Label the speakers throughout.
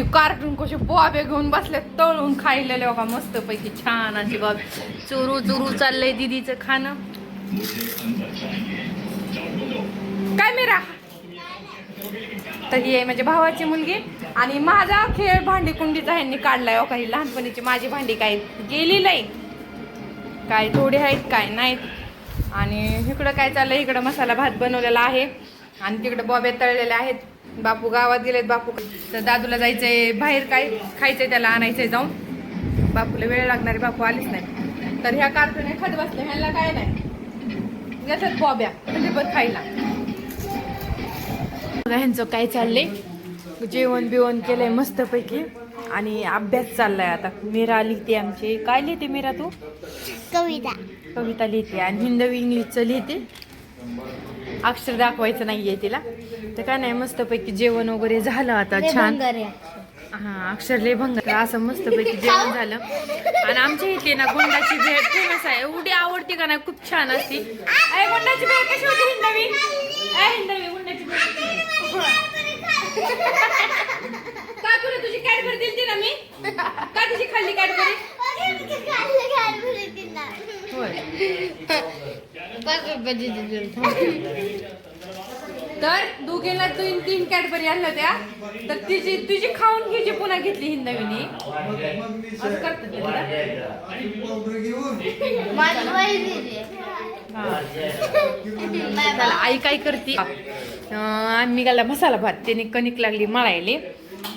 Speaker 1: आणि कार्टून कसे बॉबे घेऊन बसले तळून खायलेले बघा मस्त पैकी छान अशी बाब चुरू चुरू चाललंय दिदीचं खाणं. काय मेरा? तर ही आहे माझ्या भावाची मुलगी. आणि माझा खेळ भांडी कुंडीचा ह्यांनी काढलाय हो काही लहानपणीची माझी भांडी काय? गेली नाही काय थोडी आहेत काय नाहीत. आणि इकडं काय चाललंय? इकडं मसाला भात बनवलेला आहे. आणि तिकडं बॉबे तळलेले आहेत. बापू गावात गेलेत बापू तर दादूला जायचंय बाहेर काय खायचंय त्याला आणायचंय जाऊन. बापूला वेळ लागणारे बापू आलीच नाही. तर ह्या कार्टून खात बसले ह्याला काय नाही. याच्यात बॉब्या म्हणजे बघ खायला. बघा ह्यांचं काय चाललंय. जेवण बिवण केलंय मस्तपैकी. आणि अभ्यास चाललाय आता. मीरा लिहिते आमची. काय लिहिते मीरा तू?
Speaker 2: कविता.
Speaker 1: कविता लिहिते. आणि हिंदवी इंग्लिशचं लिहिते. अक्षर दाखवायचं नाहीये तिला. तर काय नाही मस्तपैकी जेवण वगैरे झालं आता छान. हा अक्षर लय भंग असं मस्तपैकी जेवण झालं. आणि आमच्या इथे ना गुंडाची भेळ फेमस आहे. एवढी आवडते का नाही खूप छान असते. गुंडाची भेळ कशी होती हिंदवी हिंदवी गुंडाची होती? का तुला तुझी कॅडबरी दिली ना मी? का तुझी खाल्ली कॅडबरी? होय तर दोघेला तीन तीन कॅडबरी आणल्या त्या तर तिची तुझी खाऊन घ्यायची पुन्हा घेतली हिंदवीने असं करतात चला आई काय करते? अं, आम्ही गाला मसाला भात. त्याने कणिक लागली मळायली.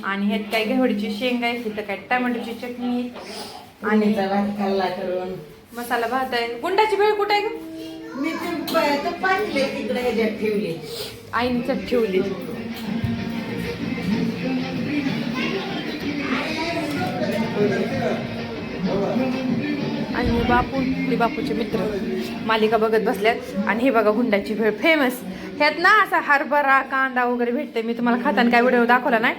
Speaker 1: आणि ह्यात काय घेवडीची शेंगा आहे तिथं काय टमाटोची चटणी. आणि
Speaker 3: खाल्ला करून.
Speaker 1: मसाला भात आहे. गुंडाची भेळ कुठे आहे गं?
Speaker 3: मी ते पाहिले तिकडे ह्याच्यात ठेवले.
Speaker 1: आईने चट ठेवली. आणि हे बापू ते बापूचे मित्र. मालिका बघत बसल्यात. आणि हे बघा गुंडाची भेळ फेमस ह्यात ना असा हरभरा कांदा वगैरे भेटते मी तुम्हाला खाताना काय व्हिडिओ दाखवला नाही.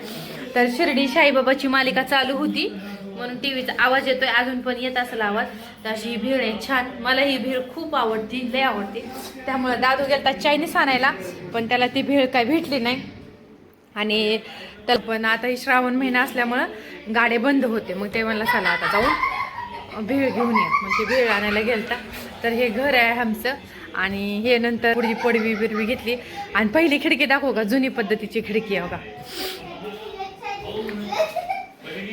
Speaker 1: तर शिर्डी साईबाबाची मालिका चालू होती. म्हणून टीव्हीचा आवाज येतोय अजून पण येत असेल आवाज. तर अशी ही भेळ आहे छान. मला ही भेळ खूप आवडती लय आवडते. त्यामुळे दादू गेलता चायनीज आणायला पण त्याला ती भेळ काय भेटली नाही. आणि तर पण आता ही श्रावण महिना असल्यामुळं गाडे बंद होते. मग ते म्हणलं चला आता जाऊन भेळ घेऊन या. मग ते भेळ आणायला गेलता. तर हे घर आहे आमचं. आणि हे नंतर पुढची पडवी बिरवी घेतली. आणि पहिली खिडकी दाखव का? जुनी पद्धतीची खिडकी आहे बघा.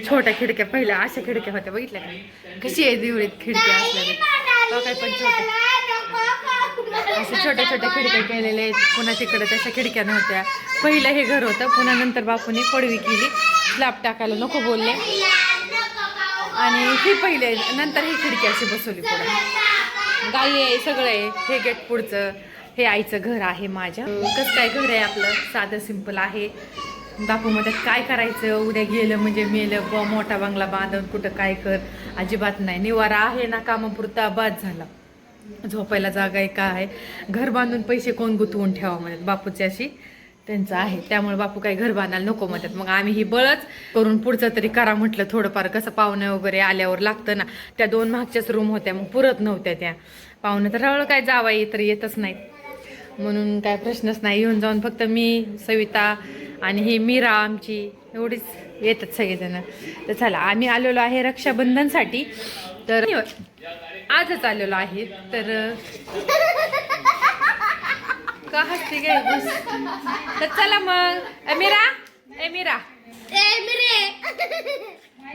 Speaker 1: छोट्या खिडक्या पहिल्या अशा खिडक्या होत्या बघितल्या का? कशी आहे दिवळीत खिडक्या असल्या काय पण छोट्या. असे छोट्या छोट्या खिडक्या केलेल्या आहेत. पुन्हा तिकडे तशा खिडक्या नव्हत्या. पहिलं हे घर होतं. पुन्हा नंतर बापूने पडवी केली. स्लॅब टाकायला नको बोलले. आणि ही पहिले नंतर ही खिडकी अशी बसवली पुढे. गाई आहे सगळं आहे. हे गेट पुढचं. हे आईचं घर आहे माझ्या. कसं काय घर आहे आपलं? साधं सिंपल आहे. बापू म्हणतात काय करायचं? उद्या गेलं म्हणजे मेलं ब मोठा बंगला बांधून कुठं काय कर? अजिबात नाही. निवारा आहे ना कामापुरता बाद झाला. झोपायला जागा आहे काय आहे. घर बांधून पैसे कोण गुंतवून ठेवा म्हणत बापूची अशी त्यांचं आहे. त्यामुळे बापू काही घर बांधायला नको म्हणतात. मग आम्ही ही बळच करून पुढचं तरी करा म्हटलं थोडंफार. कसं पाहुणं वगैरे आल्यावर लागतं ना. त्या दोन मागच्याच रूम होत्या. मग पुरत नव्हत्या त्या. पाहुणं तर हळू काय जावा तर येतच नाहीत. म्हणून काय प्रश्नच नाही. येऊन जाऊन फक्त मी सविता आणि ही मीरा आमची एवढीच येतात सगळेजण. तर चला आम्ही आलेलो आहे रक्षाबंधनसाठी. तर आजच आलेलो आहे. तर का हसते गे बस? तर चला मग. ए, मीरा? ए मीरा.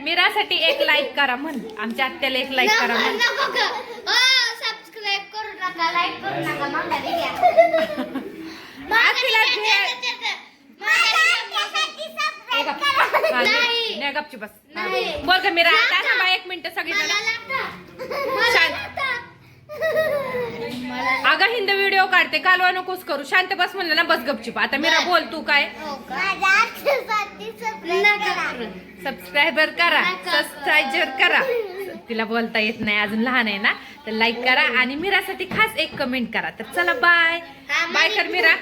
Speaker 1: मीरासाठी एक लाईक करा म्हण. आमच्या आत्याला एक लाईक करा म्हण.
Speaker 2: सबस्क्राईब करू नका लाईक करू नका माघारी घ्या
Speaker 1: आत्याला घे. ए, गप. हा,
Speaker 2: नाही.
Speaker 1: गपची बस. हा. बोल का मीरा. आता थांबा एक मिनिट सगळीजण अगं हिंद व्हिडिओ काढते. कालवा नकोस करू. शांत बस म्हणलं ना बस गपचिप. आता मीरा बोल तू काय? सबस्क्रायबर करा. सबस्क्रायबर करा. तिला बोलता येत नाही. अजून लहान आहे ना. तर लाईक करा आणि मीरासाठी खास एक कमेंट करा. तर चला बाय बाय कर मीरा.